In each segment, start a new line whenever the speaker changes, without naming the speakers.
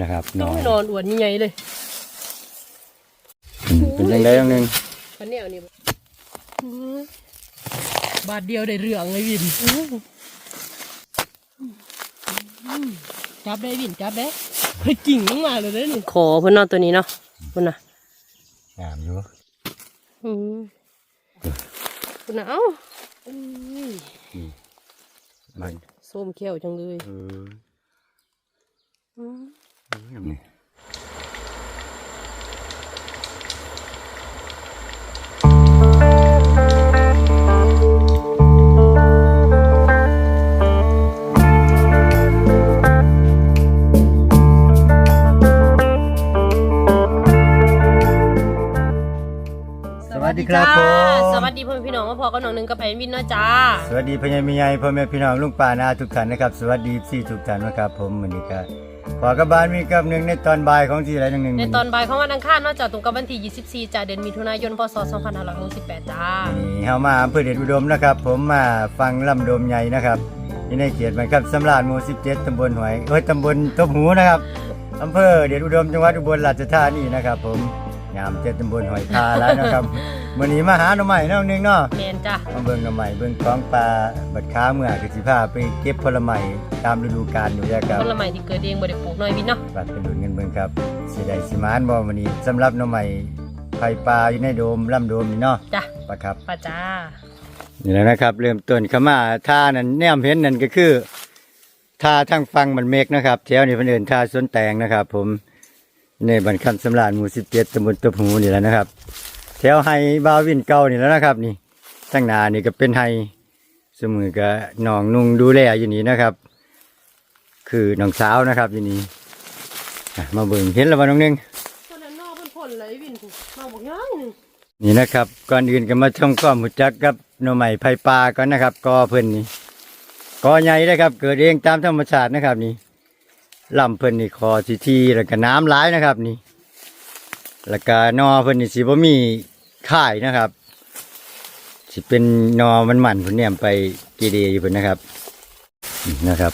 นะครับน
ต้
อ
อง
น
นอนอวดใหญ่ๆเลย
อืมเป็นยังไงยังหนึ่ง
พันแนวนี่บ่อื้อบาทเดียวได้เรื่องเลยวินจับได้วินจับได้เฮ้ยกิ่งลงมาเลยเด้อนี่ขอเพิ่นเนอนตัวนี้เนาะเพิ่นน่ะ
งามอยู่
อืมเพิ่นน่ะเอ้าอุ้ย
มัน
ส้มแก้วจังเลย
เออ
อืม
นี่สวัสดีครับผม
สวัสดีพ่อแม่พี่น้องมาพอกับน้องหนึงกับไอ้วินเนาะจ้า
สวัสดีพญามีใหญ่พ่อแม่พี่น้องลุงป่านาทุกท่านนะครับ สวัสดีสี่ทุกท่านนะครับผมวันนี้ก็ ขอกระบาลมีกับหนึ่งในตอนบ่ายของที่ไรหนึ่งหนึ่ง
ในตอนบ่ายของวันอังคารเนาะจ้าตรงกับวันที่ 24จ้าเดือนมิถุนายน พศ 2568 จ้า
นี่เฮามาอำเภอเดชอุดมนะครับ ผมมาฟังลำโดมใหญ่นะครับอยู่ในเขตมันครับสำราญหมู่ 17ตำบลหอยเอ้ยตำบลตบหูนะครับอำเภอเดชอุดมจังหวัดอุบลราชธานีนะครับผม ยามเจ็ดตำบลหอยคาแล้วนะครับวันนี้มาหาหน่อใหม่น้องหนึงเนาะ
แมนจ้า
มาเบิ่งหน่อใหม่เบิ่งของปลาบัดค้าเมื่อคือสิพาไปเก็บผลไม้ตามฤดูกาลอยู่แล้วครับ
ผลไม้ที่เกิดเองบ่ได้ปลูกน้อยวินเนาะ
บัดเป็นดุนเงินเบิ่งครับสิได้สิมานบ่วันนี้สำหรับหน่อใหม่ไผ่ปลาอยู่ในโดมลำโดมนี่เนาะ
จ้า
ปะครับ
ป้าจ้า
นี่แหละนะครับ เริ่มต้นเข้ามาท่านั้นแนมเห็นนั่นก็คือท่าทางฟังมันเมกนะครับแถวนี้เพิ่นเอิ้นท่าสวนแตงนะครับ ผม ในบันคำสำราญหมู่17ตำบลตบหูนี่แหละนะครับ แถวไฮบาววินเก่านี่แล้วนะครับ นี่ทั้งหนานี่ก็เป็นไฮสมือก็น้องนุ่งดูแลอยู่นี่นะครับ คือน้องสาวนะครับอยู่นี่อะมาเบิ่งเห็นแล้วบ่น้องหนึง
คนนั้นนอกเพิ่นพ่นเลยวินผู้นอกบอกย่างหนึง
นี่นะครับก่อนอื่นก็มาชมความหูจักกับหน่อไม้ไผ่ปลาก่อนนะครับกอเพิ่นนี่กอใหญ่นะครับ เกิดเองตามธรรมชาตินะครับนี่ ลำเพิ่นนี่คอทีทีๆแล้วก็น้ำหลายนะครับนี่ แล้วก็หนอเพิ่นนี่สิบ่มีข่ายนะครับ สิเป็นหนอมันมันๆพุ่นเนี่ยไปกีเดียอยู่เพิ่นนะครับนี่นะครับ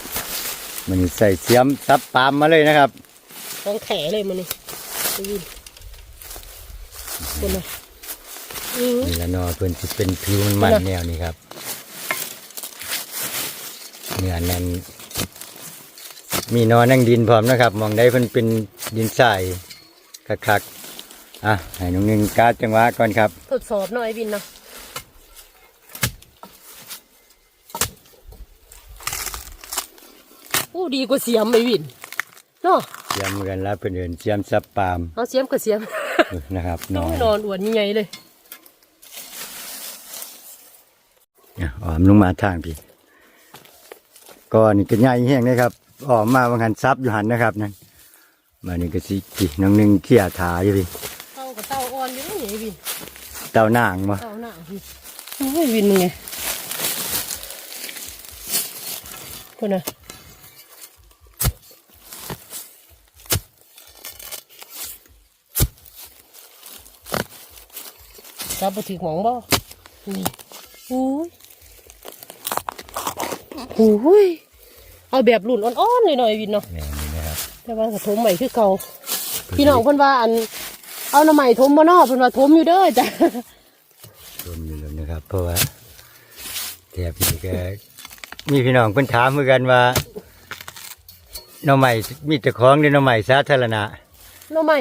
มันใส่เสียมซับปามมาเลยนะครับ
ของแขเลยมันนี่วินคนน่ะอือ
นี่ละหนอเพิ่นสิเป็นผิวมันมันๆแนวนี้ครับเนื้อแน่น มีหนอนั่งดินพร้อมนะครับมองได้เพิ่นเป็นดินทรายคักๆอะให้น้องหนึงการดจังหวะก่อนครับ
ทดสอบหน่อยวินเนาะอู้ดีกว่าเสียมไอ้วินเนาะ
เสียมกันแล้วเพิ่นเอิ้นเสียมซับปาม
เอาเสียมกับเสียม
นะครับหน
ต้อ
อง
นอนอวดใหญ่ๆเลย
เนี่ยออมลงมาทางพี่ก็นี่ก็ใหญ่แห้งนะครับ ออกมาบางหันซับอยู่หันนะครับนั่นมานี่ก็สิพี่น้องหนึงเขี่ยถาอยู่พี่
เต้ากับเต้าอ่อนอยู่นี่ไงวิน
เต้านางบ่
เต้าหน้าวินโอ้ยวินมึงไงคนน่ะจับไปถึงหมองบ่นี่โอ้ยโอ้ย เอาแบบรุ่นอ่อนๆเลยหน่อยวินเนาะ
แม่นี่นะครับ
แต่ว่ากระทมใหม่คือเก่าพี่น้องเพิ่นว่าอัน เอาหน่อใหม่ทมบ่เนอเพิ่นว่าทมอยู่เด้อจ้ะ
รวมอยู่แล้วนะครับ เพราะว่าแถบนี้ก็มีพี่น้องเพิ่นถามเหมือนกันว่าหน่อไม้มีเจ้าของหรือหน่อไม้สาธารณะ
หน่อใหม่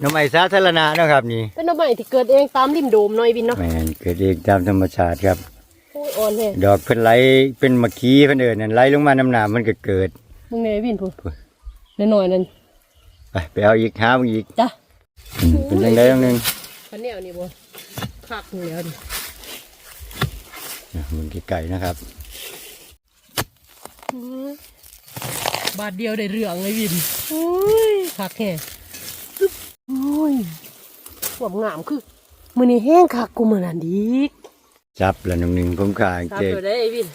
หน่อไม้สาธารณะเนาะครับนี่
เป็นหน่อใหม่ที่เกิดเองตามริมโดมหน่อยวินเนาะ
แม่นเกิดเองตามธรรมชาติครับ
โอ้ยอ่อนแฮะ
ดอกเพิ่นไหลเป็นมะขีเพิ่นเอิ้นนั่นไหลลงมาน้ำหนามันก็เกิด
มึงแน่วินพุ่นน้อยๆนั่น
ไปไปเอาอีกหามาอีก
จ้ะ
อืมเป็นจังไดจังหนึง
คันแนวนี่บ่คักนี่แล้วดิ
อะมันไก่นะครับ
บาทเดียวได้เรื่องเลยวินโอ้ยคักแฮะโอ้ยสวมงามคือมื้อนี้แห้งคักกูมื้อนั้นดีก
จับแล้วน้องหนึงผมข้าง
ครับ
เจ๊
เดี๋ยวได้ไอ้วิน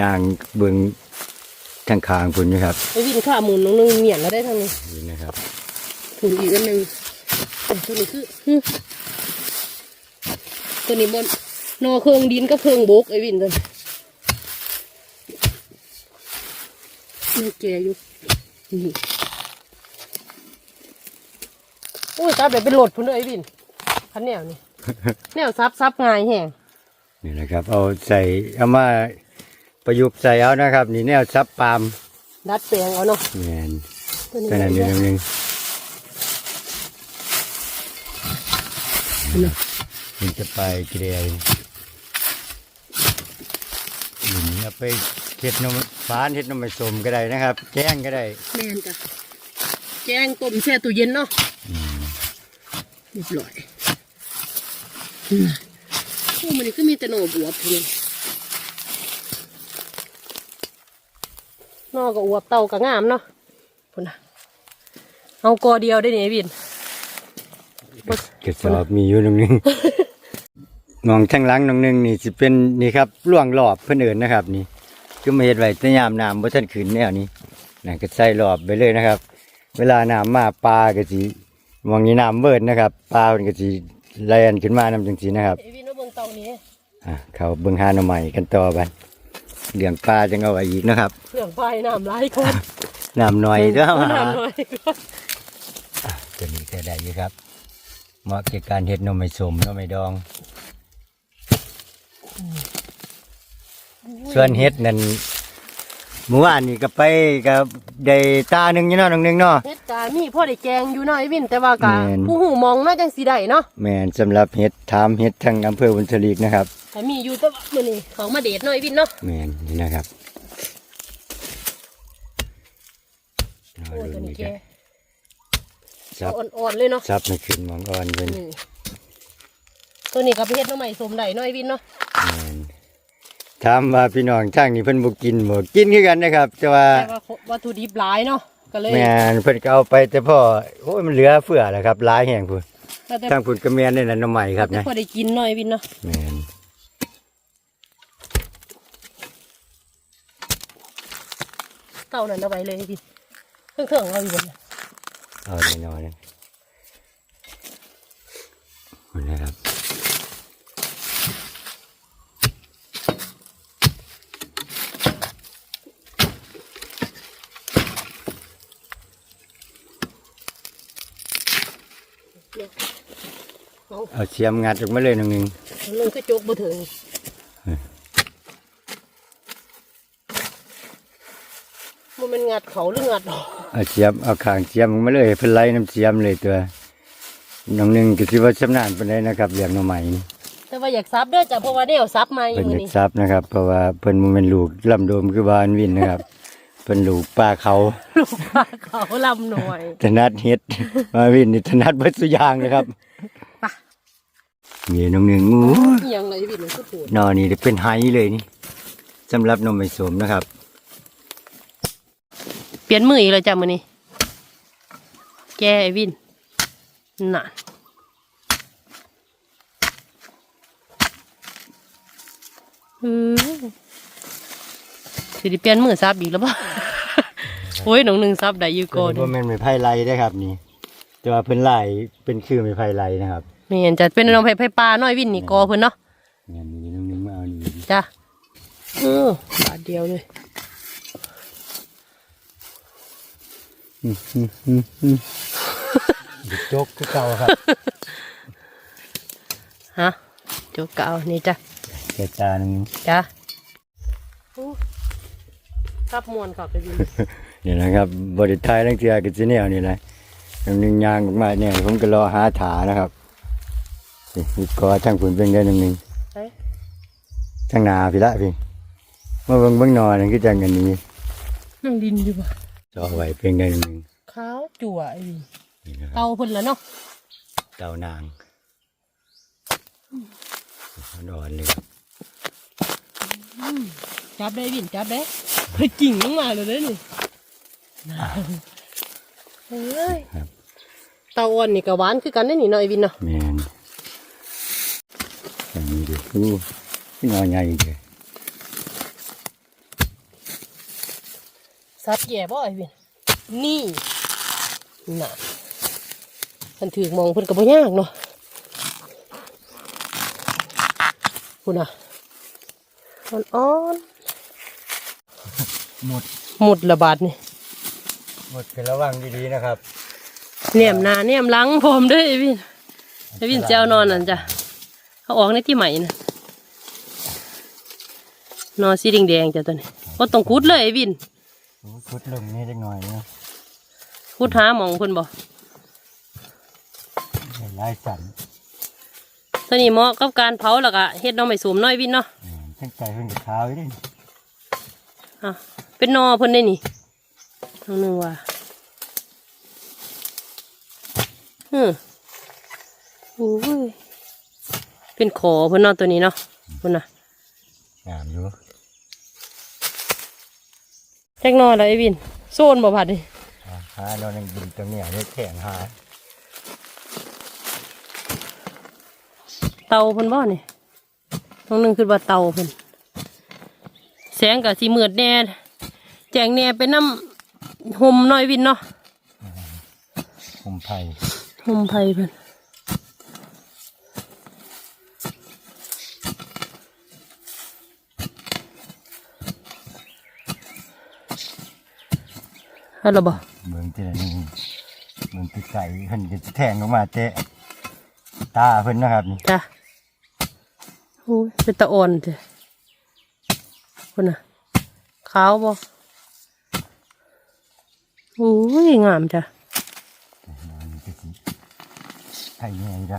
ย่างเบิ่งทางข้างพุ่นนะครับ
ไอ้วินข้าหมุนน้องนึงเมียนแล้วได้ทางนี้
นี่นะครับ
ถุนอีกอันหนึ่งอันตัวนี้คือหึตัวนี้บนนอเครื่องดินกับเครื่องบกไอ้วินตัวนี้นี่แกอยู่นี่อุ้ยซับได้เป็นโหลดพุ่นเลยวินคันแนวนี่แนวซับซับง่ายแฮง
นี่แหละครับ เอาใส่เอามาประยุกต์ใส่เอานะครับ นี่แนวซับปาล์ม
ดัดแปลงเอาเนาะ
แมน
ตัวนี้
ตัวนั้นนี่ตรงนึงมันจะไปเกลียวอย่างนี้เอาไปเห็ดนมฟ้านเห็ดนมผสมก็ได้นะครับแจ้งก็ได้
แม่นจ้ะแกงต้มแช่ตู้เย็นเนาะเรียบร้อย อืมโอ้มันนี่ก็มีแต่หน่อบวบพุ่นนอกก็อวบเต่าก็งามเนาะพุ่นนะเอากอเดียวได้เนี่ยวิน
กระสอบมีอยู่ตรงนึงมองข้างหลังตรงนึงนี่สิเป็นนี่ครับล่วงรอบเพื่อนเอินนะครับ นี่คือมาเห็ดไว้ตะยามน้ำบ่ทันขึ้นแนวนี้นั่นก็ใส่รอบไปเลยนะครับ เวลาน้ำมาปลาก็สิมองนี้น้ำเบิดนะครับปลามันก็สิแล่นขึ้นมานํจังซี่นะครับ
เบิ่งเต่านี้
อะเขาเบิ่งหาหน่อใหม่กันต่อบัดเลี้ยงปลาจังเอาไว้อีกนะครับ
เครื่องไฟน้ำไหลายคน
น้ำหน่อยเด้อมาหา
น้ำหน่อยก่อน
ตัวนี้ก็ได้อยู่ครับเหมาะแก่การเฮ็ดหน่อไม้สมหน่อไม้ดอง ส่วนเฮ็ดนั่น เมื่อวานนี่ก็ไปกับได้ตาหนึ่งอยู่เนาะน้องหนึงเนาะ
เฮ็ดกามีพ่อได้แกงอยู่เนาะไอวินแต่ว่ากา
แม่น
ผู้หูมองน่าจังสีได้เนาะ
แม่นสำหรับเฮ็ดทามเฮ็ดทั้งอำเภอบุญทลีกนะครับ
แต่มีอยู่แต่ว่ามื้อนี้เขามาเดทเนาะไอวินเนาะ
แม่นนี่นะครับรอ
โอ้ย
ดู
ตัวนี้
นี่
แก
ครับซับ
อ่อนๆเลยเนาะ
ซับไม่ขึ้นมองอ่อนเพิ่น
นี่ตัวนี้ก็ไปเฮ็ดหน้ำใหม่สมได้เนาะไอวินเนาะ
แม่น ถามว่าพี่น้องทางนี้เพิ่นบ่กินบ่กินคือกันนะครับแต่ว่า
แต่ว่าวัตถุดิบหลายเนาะก็เลย
แม่นเพิ่นก็เอาไปแต่พ่อโอ้ยมันเหลือเฟือแหละครับหลายแห่งพุ่น
แต่แต่
ทางพุ่นก็แม่นนี่แหละหน้ำใหม่ครับ
แต่
นะ
พอได้กินเนาะไอวินเนาะ
แม่น
เต่านั่นเอาไว้เลยไอวินเครื่องเครื่องเราอยู่บนเนี่ย
เอาแน่นอนนะพุ่นนะครับ
เอา
เอาเสียมงัดออกมาเลยหนึงหนึง
ลงกระจกบ่ถึงมันเป็นงัดเขาหรืองัดดอก
เอาเสียมเอาข้างเสียมออกมาเลยเพิ่นไล่น้ำเสียมเลยตัวน้องหนึงก็สิว่าชำนาญปานใดนะครับเลี้ยงหน่อใหม่นี่
แต่ว่าอยากซับเด้อจ้ะเพราะว่าได้เอาซับมาอ
เพิ่น
ยู่
อยาก
นี่
ทรัพย์นะครับ เพราะว่าเพิ่นบ่แม่นลูกลำโดมคือบ้านวินนะครับ เพิ่นลูกป้าเขา
ลูกปลาเขาลำหน่อย
ถนัดเฮ็ดมาวินนี่ถนัดเบิดสุอย่างนะครับ
ไป
นี่น้องหนึ่งงู
เอียงเลยพี่มันก็ปวด
นอนี่เป็นไฮเลยนี่สำหรับนมไม่สมนะครับ
เปลี่ยนมืออีกแล้วจ้ะมือนี้แกไอ้วินน่ะอือสิได้เปลี่ยนมือซับอีกแล้วป่ะโอ้ยน้องหนึ่งซับได้อยู่ก่อน
ตัวนี้บ่แม่นไม้ไผ่ไรได้อครับ นี่ แต่ว่าเพิ่นไล่เป็นคือไม้ไผ่ไรนะครับ
ไม่เห็นจะเป็นน้องไผ่ไผ่ปลาน้อยวินนี่กอเพิ่นเนาะ
นี่นี่น้องหนึงมาเอานี่
จ้ะเออบาทเดียวเลย
อื้อหือหือหือเด็กจกคือเก่าครับ
ฮะจุกเก่านี่จ้ะ
แกตาหนึง
จ้ะครับมวนครับไอ้วิน
นี่นะครับบริทายลังเทือกับจีเนียวนี่แหละน้องหนึงยางออกมาเนี่ยผมก็รอหาถานะครับ นี่มีกอทั้งผุนเป็นได้น้องหนึง
เฮ้ย
ทั้งหนาพี่ละพี่มาเบิ่งเบิ่งหนอนนั่นคือจังกันนี้
นั่งดินอยู่ป่ะ
จ่อไว้เป็นได้น้องหนึง
ขาวจั่วไอ้วิน
นี่นะครับ
เตาเพิ่นแล้วเนาะ
เต่านางนอนเลยครับ
จับได้วินจับได้เฮ้ยกิ่งลงมาเลยเด้อนี่เฮ้ย
ครับ
เตาอ่อนนี่ก็หวานคือกันได้อนี่เนาะไอ้วินเนาะ
แมน อย่างนี้ดิอู้งใหญ่เลย
ซับแย่บ่ไอ้วินนี่น่ะเพิ่นถือมองเพิ่นก็บ่ยากเนาะคุณน่ะอ่อน
หมด
หมดละบาทนี่
หมดกันระวังดีๆนะครับ
เนียมนาเนียมหลังพร้อมด้วยไอ้วินไอ้วินจะเอานอนนั่นจ้ะเขาออกในที่ใหม่นะ นอนสีแดงๆจ้ะตัวนี้ก็ต้องคุดเลยไอ้วิน
โอ้พุดลงนี่ได้หน่อยนะ
คุดหาหมองเพิ่นบ่
ไล่สั่น
ตัวนี้เหมาะกับการเผาแล้วก็เฮ็ดหน้องไม่สวมน้อยวินเนาะ
อืมทั้งใจเพิ่นกับเท้าอยู่เดิ
อะเป็นนอเพิ่นได้นี่ทางหนึงว่าอืมโอ้ยเป็นขอเพิ่นเนาะตัวนี้เนาะเพิ่นน่ะ
งามอยู่
แท็กนอแล้วไอ้วินโซนบ่ผัดนี่
อ่าหาเรายังบินตรงเนี้ยได้แข่งหา
เตาเพิ่นบ่นี่ทางหนึงคือว่าเตาเพิ่นแสงก็สิมืดแน่แจงแน่เป็นน้ำห่มน้อยวินเนาะ
คุมไผ่
ห่มไผเพิ่น ฮัลโหลบ่
เมืองที่ไหนนี่เมืองที่ไก่เพิ่นจะแทงออกมาเตะตาเพิ่นนะครับนี่
จ้ะโอ้ยเป็นตะอ่อนจ้ะคนน่ะขาวบ่โอ้ยงามจ้ะ
มันก็สิไผ่ใหญ่ได้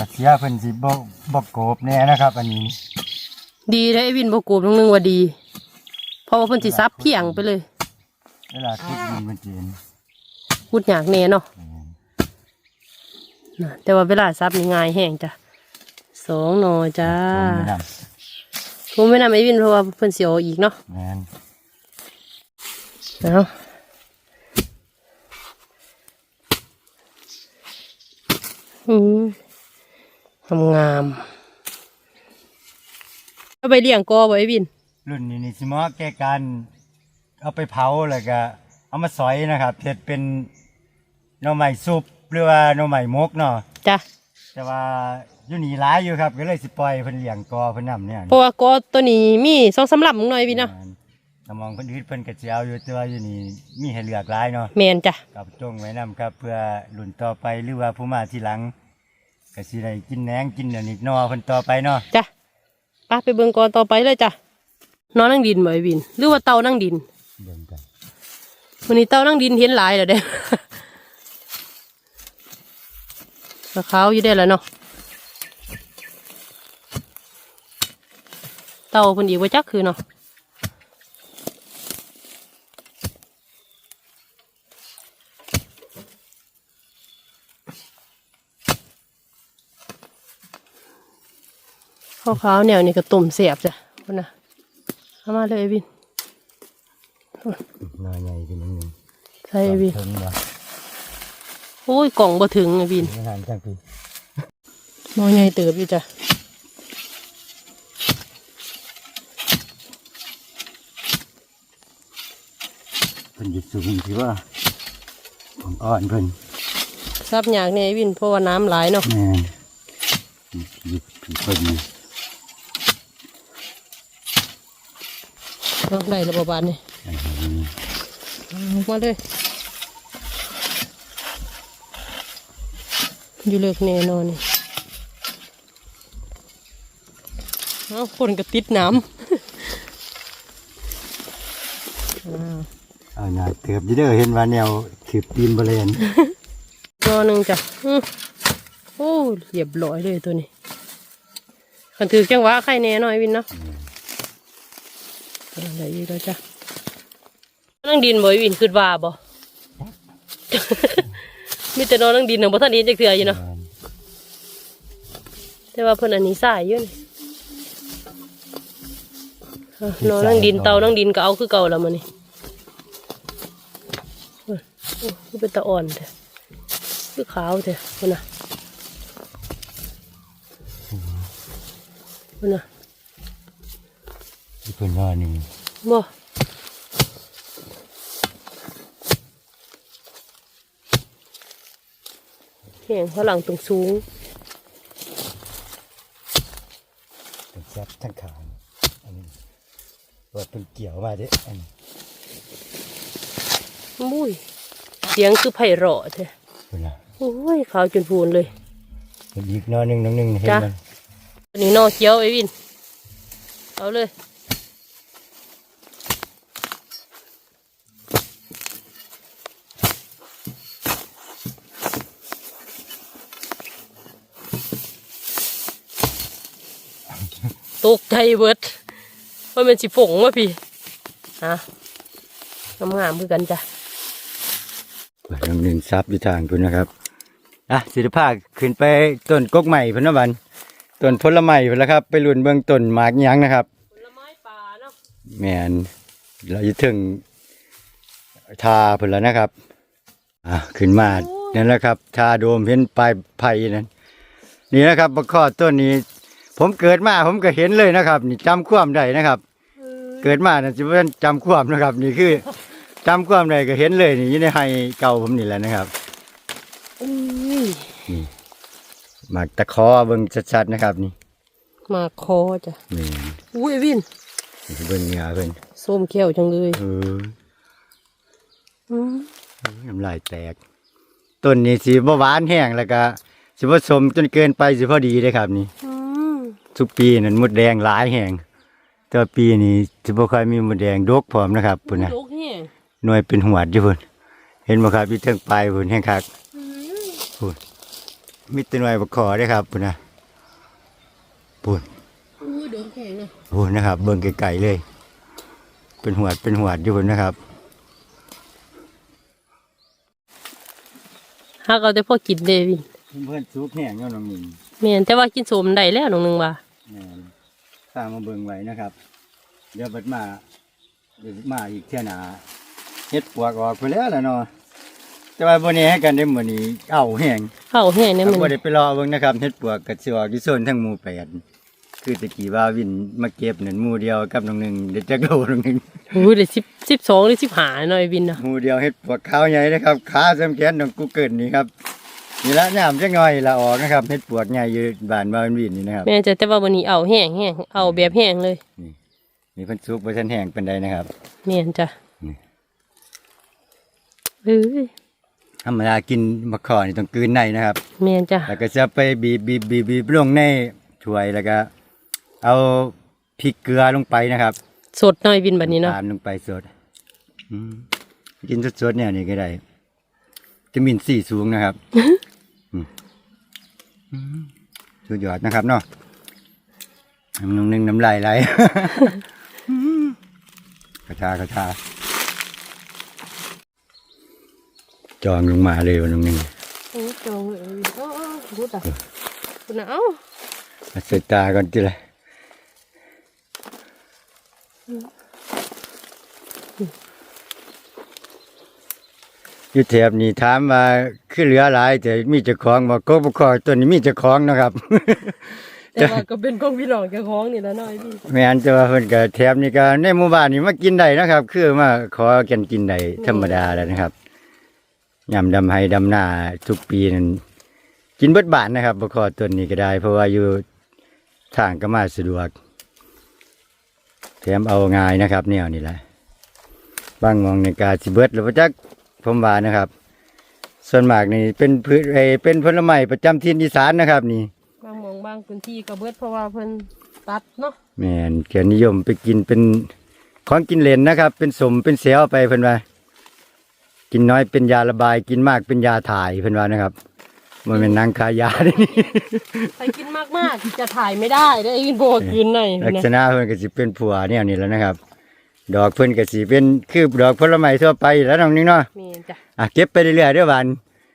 ว่าเสียเพิ่นสิบ่บ่โกบแน่นะครับ อันนี้
ดีได้ไอ้วินบกูบนึงว่าดี เพราะว่าเพิ่นสิซับเพียงไปเลย
เวลาคุดดินมันจีน
พูดอยากแน่เนาะน่ะแต่ว่าเวลาซับนี่ง่ายแห้งจ้ะสองหนอจ้า
ไม่น
ผมไม่นำไอ้วินเพราะว่าเพิ่นเสียวอีกเนาะำ
แมน
เอาอืมทำ งามเอาไปเลี้ยงกอไว้วิน
รุ่นนี้นี่สิเหมาะแก่การเอาไปเผาแล้วก็เอามาสอยนะครับเฮ็ดเป็นหน่อไม้ซุปหรือว่าหน่อไม้มกเนาะ
จ้ะ
แต่ว่าอยู่นี่หลายอยู่ครับก็เลยสิปล่อยเพิ่นเลี้ยงกอเพิ่นนำเนี่ย
เพราะว่ากอตัวนี้มีสองสำหรับหน่อยวินเนาะ
แม่นถ้ามองเพิ่นอื่นเพิ่นก็สิเอาอยู่แต่ว่าอยู่นี่มีให้เลือกหลายเนาะ
แมนจ้ะ
กับจงไว้นํครับ เพื่อรุ่นต่อไปหรือว่าผู้มาทีหลัง ก็สิได้กินแหนงกินอันนี้นอเพิ่นต่อไปเนาะ
จ้ะไปไปเบิ่งกอต่อไปเลยจ้ะนอนนั่งดินบ่ไอ้วิน หรือว่าเตานั่งดิน
เบิ่งกัน
วันนี้เตานั่งดินเห็นหลายแล้วเด้กระขาวอยู่ได้แล้วเนาะเตาเพิ่นอีกว่าจักคือเนาะ ขาวๆแนวนี้ก็ต้มเสียบจ้ะพุ่นนะเอามาเลยไอ้วิน
หน่อใหญ่เป็นนึง
ใช่ไอ้วิน
เพิ่นว่า
โอ้ยกล่องบ่ถึงไอ้วิน
ไม่นานจังพี่
หมอใหญ่เติบอยู่จ้ะ
เพิ่นหยุดสูงที่ว่าผมอ่อนเพิ่น
ซับยากเนี่ยไอ้วินเพราะว่าน้ำหลายเนาะ
แม่นหยุดผีพอดี
เอาได้ระบบาดนี่
อันนี้
เอามาเลยอยู่เลิกแน่นอนนี่เอาคนก็ติดน้ำอ้าว
เอาหน่าเติบอยู่เด้อเห็นว่าแนวถือปีนบริเวณ
นอหนึ่งจ้ะอื้อโอ้เรียบร้อยเลยตัวนี้คันถือจังหวะไข่แน่หน่อยวินเนาะอะ ไรอีกแล้วจ้ะนั่งดินบ่อยวินขึ้นว่าบ่มีแต่นอนนั่งดินเนาะบ่ทันเห็นจักเทื่ออยู่เนาะแต่ว่าเพิ่นอันนี้สายอยู่นี่อะนอนนั่งดินเตานั่งดินก็เอาคือเก่าแล้วมื้อนี้โอ้ยโอ้ยคือเป็นตะอ่อนแท้คือขาวแท้พุ่นน่ะพุ่นน่ะ
ที่เพิ่นว่านี่
บ่แห้งเพราะหลังตรงสูง
เป็นแซ่บทั้งขางอันนี้ว่าเป็นเกี่ยวมาเด้อันนี้
มุ้ยเสียงคือไพเราะแท้
เป็นละ
โอ้ยขาวจนพูนเลย
เป็นอีกหนอหนึ่งหนอหนึ่งเห็น
จ้ะ
มัน
อันนี้นอเขียวไอ้วิน เอาเลย ตกใจเบิดว่าเป็นสิฝงวะพี่ฮะงามงามๆคือกันจ้ะ
เปิดหนอหนึ่งซับอยู่ทางคุณนะครับอะศิลปะขึ้นไปต้นกกใหม่พนวันต้นผลไม้พนละครับ ไปลุ่นเบื้องต้นหมากหยังนะครับ
ผลไม้ป่าเนาะ
แมนเราจะถึงทาผลแล้วนะครับอะขึ้นมานั่นแหละครับ ทาโดมเห็นปลายไผ่นั่นนี่นะครับบะข้อต้นนี้ ผมเกิดมาผมก็เห็นเลยนะครับ นี่จำความได้นะครับ เกิดมานั่นจะเป็นจำความนะครับ นี่คือจำความได้ก็เห็นเลยนี่อยู่ในไฮเก่าผมนี่แหละนะครับ
อุ้ย
หมากตะคอเบิ่งชัดๆนะครับ นี่
มาคอจ้ะ
นี่
อุ้ยวิน
เบิ่งเงาเพิ่น
ส้มเขียวจังเลย
เออ
อืม
น้ำลายแตกต้นนี้สีบ่หวานแห้งแล้วก็สิบ่สมจนเกินไปสิพอดีเลยครับนี่
อืม
ทุกปีนั้นมดแดงหลายแห้งแต่ว่าปีนี้สิบ่ค่อยมีมดแดงดกพร้อมนะครับพุ่นน่ะ
โลกแห้ง
หน่วยเป็นหวดอยู่พุ่นเห็นบ่ครับอยู่เทิงปลายพุ่นแห้งคัก
อืม
มีแต่หน่วยบ่ขอเด้อครับพุ่นน่ะพุ่น
อุ้ยโดนแข็งเลย
พุ่นนะครับ เบิ่งไกลๆเลย เป็นหวดเป็นหวดอยู่พุ่นนะครับ
หากเอาแต่พอกินเดวิน
เพิ่นสุกแห้งเนาะน้องมิน
แม่นแต่ว่ากินสมได้แล้วน้องหนึงว่า
แม่นสร้างมาเบิ่งไว้นะครับ เดี๋ยวบัดมาเดี๋ยวมาอีกเที่ยหนาเฮ็ดปวกออกไปแล้วล่ะเนาะแต่ว่าบ่นี้ให้กันได้มื้อนี้เอาแห้ง
เข้าแห้งเนี่ย
ถ้า
มัน
บ่ได้ไปรอเบิ่งนะครับเฮ็ดปวกก็สิออกอยู่โซนทั้งหมู่แปดคือตะกี้ว่าวินมาเก็บนั่นหมู่เดียวกับน้องหนึงเด็กจักโลน้องหนึง
อุ้ยเดี๋ยวสิบสิบสองหรือสิบห้าหน่อยวินนะ
หมู่เดียวเฮ็ดปวกขาวใหญ่นะครับ ขาซ้ำแขนน้องกูเกิลนี่ครับ นี่ละยามจักหน่อยละออกนะครับเฮ็ดปวกใหญ่อยู่บ้านบ้านวินนี่นะครับ
แม่นจะแต่ว่าวันนี้เอาแห้งแห้งเอาแบบแห้งเลย
นี่เพิ่นสุกบ่ทันแห้งปานใดนะครับ
แม่นจ้ะ
นี่
เอ้ย
ธรรมดากินมะขอนี่ต้องกลืนในนะครับ
แม่นจ้ะ
แล้วก็จะไปบีบบีบบีบบีบลงในถ้วยแล้วก็ เอาพริกเกลือลงไปนะครับ
สดหน่อยวินแบบนี้เนาะ
ตามลงไปสดอืมกินสดๆเนี่ยนี่ก็ได้วิตามินซีสูงนะครับอืมอืม สุดยอดนะครับเนาะน้ำนึ่งน้ำลายไหลกระทากระทาจองลงมาเลยวันนึง
โอ้จองเลยเอ้าๆพูดอะคุณน่ะเอา
มาใส่ตาก่อนทีละ อยู่แถบนี้ถามว่าคือเหลือหลายแต่มีเจ้าของบอกก็บ่ขอตัวนี้มีเจ้าของนะครับ
แต่ว่าก็เป็นของพี่น้องเจ้าของนี่ละหน่อยพี่
แม่นจะว่าเพิ่นก็แถบนี้ก็ในหมู่บ้านนี่มากินได้นะครับ คือมาขอกันกินได้ธรรมดาแล้วนะครับยำดำไห้ดำหน้าทุกปีนั้นกินเบิดบ้านนะครับบ่ขอตัวนี้ก็ได้ เพราะว่าอยู่ทางก็มาสะดวกแถมเอาง่ายนะครับแนวนี่แหละบางหมองในกาสิเบิดหรือว่าจัก ผมว่านะครับ ส่วนมากนี่เป็นพืชเอยเป็นผลไม้ประจำถิ่นอีสานนะครับ นี่
บางหมองบางพื้นที่ก็เบิดเพราะว่าเพิ่นตัดเนาะ
แม่นแกนิยมไปกินเป็นของกินเล่นนะครับ เป็นสมเป็นเสียวไปเพิ่นว่ากินน้อยเป็นยาระบาย กินมากเป็นยาถ่ายเพิ่นว่านะครับมันเป็นนางขายยาเด้นี่
ใครกินมากๆจะถ่ายไม่ได้ได้ยินโบกกินหน่อย
ลัก
นะ
ษณะเพิ่นก็สิเป็นผัวแนวนี้แหล้วนะครับ ดอกเพิ่นก็สิเป็นคือดอกผลไม้ทั่วไปแล้วน้องนี่เนาะ
แม่นจ้ะ
อะเก็บไปเรื่อยๆเด้อบัน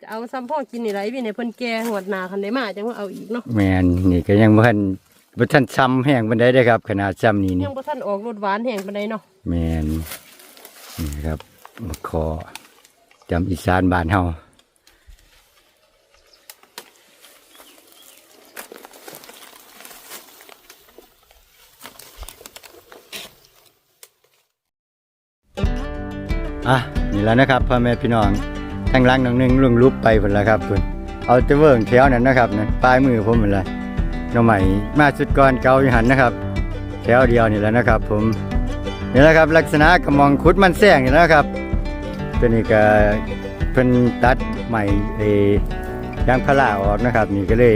จะเอาซ้ำพ่อกินนี่ไรพี่ในเพิ่นแก่หวดหนาคันได้มาจังว่าเอาอีกเนาะ
แม่นนี่ก็ยังบ่ทันบ่ทันซ้ำแห้งปานใดเด้อครับ ขนาดซ้ำนี่นี่
ยังบ่ทันออกรสหวานแห้งปานใดเนาะ
แม่นนี่ครับมะขอจำอีสานบ้านเฮา อะนี่แล้วนะครับพ่อแม่พี่น้องทางล่างน้องหนึงลุงลุบไปพุ่นแล้วครับคุณเอาจะเวิร์งแถวนั้นนะครับนั่นปลายมือผมหมดเลยน้องใหม่มาสุดก่อนเก่าอยู่หันนะครับ แถวเดียวนี่แหละนะครับ ผมนี่แหละครับลักษณะกระมองคุดมันแซงนี่แหละครับตัวนี้ก็เพิ่นตัดใหม่เอยางพาราออกนะครับ นี่ก็เลย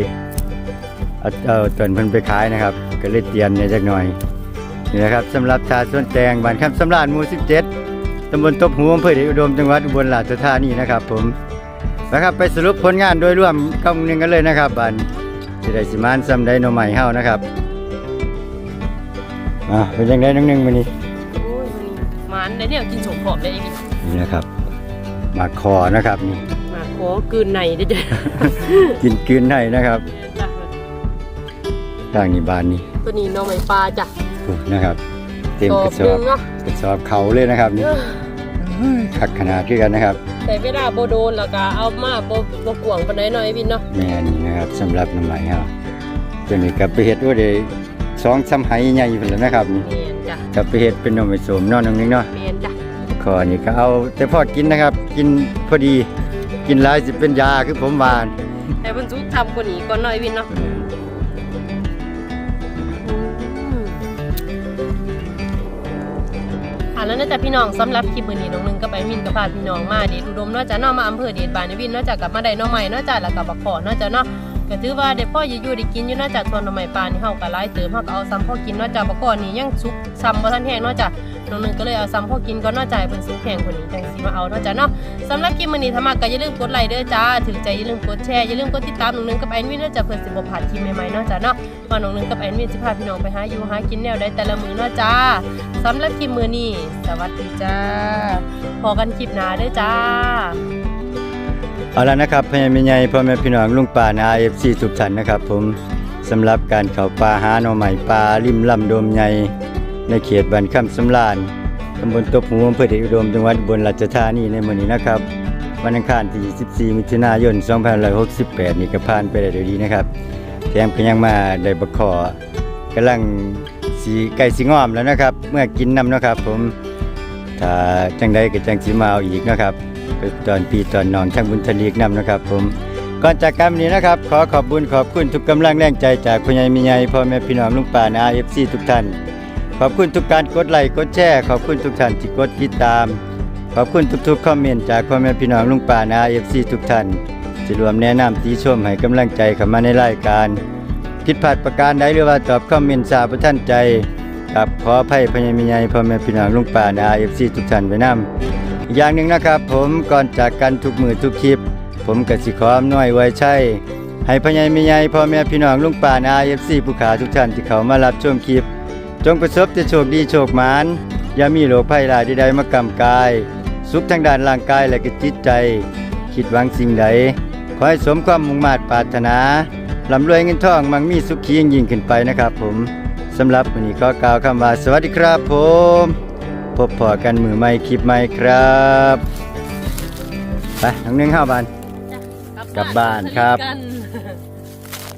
เอาเอาต้นเพิ่นไปขายนะครับ ก็เลยเตียมในจักหน่อยนี่นะครับสำหรับชาส่วนแตงบ้านคำสำราญหมู่17 ตำบลตบหูอำเภอเดชอุดมจังหวัดอุบลราชธานีนะครับ ผมนะครับไปสรุปผลงานโดยรวมกำนึงกันเลยนะครับบันสิได้สิมานซ้ำได้หนอใหม่เฮานะครับอ่าเป็นยังไงน้องหนึงมื้อนี้
โอ้ยมันได้เนี่ยกินสมผอมได้อีก
นี่นะครับมาคอนะครับนี่
มาขอกลืนในได้จ้ะ
กินกลืนให้นะครับ
จ้ะ
ทางนี้บานนี้
ตัวนี้หน้องไม้ปลาจ้ะ
ถูกนะครับ เต็ม
ตอก
ระ
บ
ส
ห
อ
นึ
บ
งเนาะ
กระสอบเขาเลยนะครับนี่ ขักขนาดด้วยกันนะครับ
แต่เวลาโบโดนแล้วก็เอามาโบโบกวางปานใดหน่อยวินเนาะ
แม่นี่นะครับสำหรับหน้ำใหม่เฮาตัวนี้กับไปเฮ็ดว่าได้สองสามไหใหญ่พุ่นแล้วนะครับนี่
เมียนจ้ะ
กับไปเฮ็ดเป็นหนมไม้สมเนาะน้องหนึงเนาะ
เมียนจ้ะ
ขอนี่ก็เอาแต่พอกินนะครับ กินพอดีกินหลายสิเป็นยาคือผมว่า
แต่มันสุกทำกว่านี้ก่อนหน่อยวินเนาะ แล้วน่าจะพี่น้องสำหรับคลิปมือนี้น้องนึงก็ไปมินกับพาพี่น้องมาเดชอุดมนอกจากเนอกมาอำเภอเดชบานในวินนอกจากกลับมาได้น้องใหม่นอกจากแล้วกับักขอนอกจากเนาะก็ถือว่าเด็กพ่ออยู่ได้กินอยู่นอกจากทวนหน่อไม้ปลานี่เฮาก็หลายเติมเฮาก็เอาซ้ำพ่อกินนอกจากบักขอนี่ยังสุกซ้ำบ่ทันแห้งนอกจาก น้องหนึงก็เลยเอาซ้ำพ่อกินก็นอกจาให้เพิ่นสุกแห้งกว่านี้จังสิมาเอานอกจาเนาะสำหรับคลิปมื้อนี้ถ้ามักก็อย่าลืมกดไลค์เด้อจ้าถึงใจอย่าลืมกดแชร์อย่าลืมกดติดตามน้องหนึงกับแอนวินเนอกจากเพื่อสิบ่พลาดคลิปใหม่ๆนอกจาเนาะว่าน้องหนึงกับแอนวินสิพาพี่น้องไปหาอยู่หากินแนวใดแต่ละมือเนาะจ้าสำหรับคลิปมือนี้สวัสดีจ้าพอกันคลิปหน้าเด้อจ้า
เอาละนะครับพญามิใหญ่พ่อแม่พี่น้องลุงป่านาเอฟซีทุกท่านนะครับ ผมสำหรับการเข้าป่าหาหน่อใหม่ปลาริมลำโดมใหญ่ ในเขตบ้านคำสำราญตำบลตบหูอำเภอเดชอุดมจังหวัดอุบนราชธานีในมื้อนี้นะครับวันอังคารที่14มิถุนายน2568 นี่ก็ผ่านไปได้ด้วยดีนะครับแถมก็ยังมาได้บักขอกำลังสีไก่สีงอมแล้วนะครับ เมื่อกินน้ำนะครับ ผมถ้าจังใดก็จังสิมาเอาอีกนะครับตอนปีตอนนอนช่างบุญทลีกน้ำนะครับ ผมก่อนจากการนี้นะครับ ขอขอบบุญขอบคุณทุกกำลังแรงใจจากพ่อใหญ่มีใหญ่พ่อแม่พี่น้องลุงป่านาเอฟซีทุกท่าน ขอบคุณทุกการกดไลค์กดแชร์ขอบคุณทุกท่านที่กดติดตาม ขอบคุณทุกๆคอมเมนต์จากพ่อแม่พี่น้องลุงป่านาเอฟซีทุกท่านที่รวมแนะนำตีชมให้กำลังใจเข้ามาในรายการผิดพลาดประการใดหรือว่าตอบคอมเมนต์สาประท่านใจกับขออภัยพญ่มีใหญ่พ่อแม่พี่น้องลุงป่านาเอฟซีทุกท่านไว้นำอีกอย่างหนึ่งนะครับ ผมก่อนจากกันทุกมือทุกคลิป ผมกสิขออำนวยไว้ใช่ให้พญ่แม่ใหญ่พ่อแม่พี่น้องลุงป่านาเอฟซีผู้ขาทุกท่านที่เขามารับชมคลิป จงประสบแต่โชคดีโชคหมานอย่ามีโรคภัยหลายใดๆมากำกาย สุขทางด้านร่างกายและก็จิตใจ คิดหวังสิ่งใด ขอให้สมความมุ่งมา่ปรารถนาลำรวยเงินทองมั่งมีสุขียิ่งยิ่งขึ้นไปนะครับผมสำหรับวันนี้ขอกล่าวคำว่าสวัสดีครับผม พบพอกันมือใหม่คลิปใหม่ครับไปน้องหนึ่งห้าบาน กลับบ้านครับ
กัน